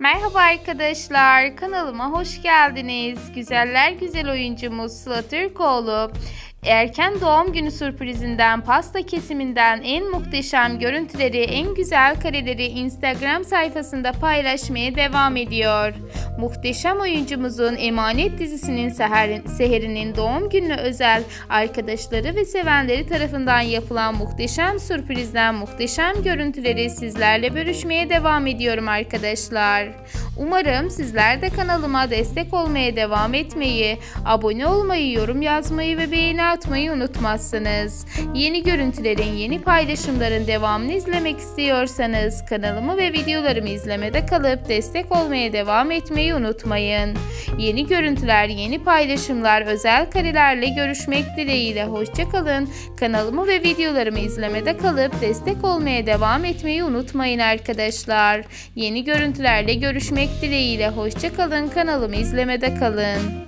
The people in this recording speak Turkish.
Merhaba arkadaşlar, kanalıma hoş geldiniz. Güzeller güzel oyuncumuz Sıla Türkoğlu erken doğum günü sürprizinden, pasta kesiminden en muhteşem görüntüleri, en güzel kareleri Instagram sayfasında paylaşmaya devam ediyor. Muhteşem oyuncumuzun Emanet dizisinin seher, seherinin doğum gününe özel arkadaşları ve sevenleri tarafından yapılan muhteşem sürprizden muhteşem görüntüleri sizlerle bölüşmeye devam ediyorum arkadaşlar. Umarım sizler de kanalıma destek olmaya devam etmeyi, abone olmayı, yorum yazmayı ve beğeni atmayı unutmazsınız. Yeni görüntülerin, yeni paylaşımların devamını izlemek istiyorsanız kanalımı ve videolarımı izlemede kalıp destek olmaya devam etmeyi unutmayın. Yeni görüntüler, yeni paylaşımlar, özel karelerle görüşmek dileğiyle hoşçakalın. Kanalımı ve videolarımı izlemede kalıp destek olmaya devam etmeyi unutmayın arkadaşlar. Yeni görüntülerle görüşmek dileğiyle hoşçakalın. Kanalımı izlemede kalın.